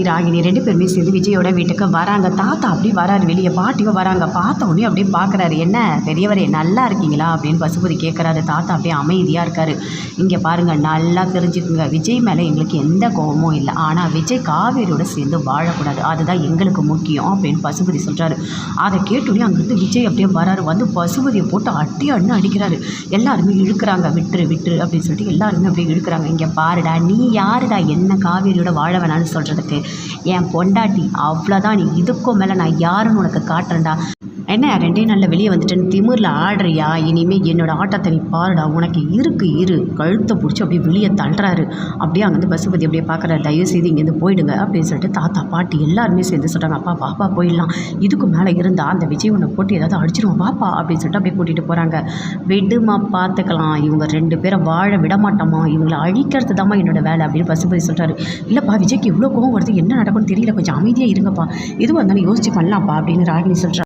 ராகினி ரெண்டு பேருமே சேர்ந்து விஜயோட வீட்டுக்கு வராங்க. தாத்தா அப்படியே வராரு வெளியே பாட்டியும் வராங்க. பார்த்த உடனே அப்படியே பார்க்குறாரு. என்ன பெரியவரே நல்லா இருக்கீங்களா? அப்படின்னு பசுபதி கேட்குறாரு தாத்தா அப்படியே அமைதியாக இருக்காரு. இங்கே பாருங்கள் நல்லா தெரிஞ்சுக்குங்க. விஜய் மேலே எங்களுக்கு எந்த கோபமும் இல்லை. ஆனால் விஜய் காவேரியோட சேர்ந்து வாழக்கூடாது. அதுதான் எங்களுக்கு முக்கியம் அப்படின்னு பசுபதி சொல்கிறாரு அதை கேட்டோடனே அங்கேருந்து விஜய் அப்படியே வராரு. வந்து பசுபதியை போட்டு அட்டி அண்ணு அடிக்கிறாரு. எல்லாருமே இழுக்கிறாங்க. விட்டுரு விட்டுரு அப்படின்னு சொல்லிட்டு எல்லாருமே அப்படியே இழுக்கிறாங்க. இங்கே பாருடா நீ யாருடா? என்ன காவேரியோட வாழ வேணான்னு சொல்கிறதுக்கு என் பொண்டாட்டி அவ்வளோதான் நீ இதுக்கும் மேலே நான் யாருன்னு உனக்கு காட்டுறேன்டா. என்ன ரெண்டே நாளில் வெளியே வந்துட்டேன்னு திமிரில் ஆடுறியா? இனிமேல் என்னோட ஆட்டத்தை நீ பாருடா உனக்கு இருக்கு இரு. கழுத்தை பிடிச்சி அப்படியே வெளியே தள்ளுறாரு. அப்படியே அங்கேருந்து பசுபதி அப்படியே பார்க்குறாரு தயவு செய்து இங்கேருந்து போயிடுங்க அப்படின்னு சொல்லிட்டு தாத்தா பாட்டி எல்லாருமே சேர்ந்து சொல்கிறாங்க அப்பா பாப்பா போயிடலாம். இதுக்கு மேலே இருந்தால் அந்த விஜய் உன்னை போட்டு ஏதாவது அடிச்சிருவோம் பாப்பா அப்படின்னு சொல்லிட்டு அப்படியே கூட்டிகிட்டு போகிறாங்க விடுமா பார்த்துக்கலாம் இவங்க ரெண்டு பேரை வாழ விட மாட்டோமா இவங்களை அழிக்கிறது தாம்மா என்னோட வேலை அப்படின்னு பசுபதி சொல்கிறாரு இல்லைப்பா விஜய்க்கு இவ்வளோ கோவம் வருது. என்ன நடக்கும்னு தெரியல. கொஞ்சம் அமைதியாக இருங்கப்பா. எதுவாக இருந்தாலும் யோசிச்சு பண்ணலாம்ப்பா அப்படின்னு ராகினி சொல்கிறாங்க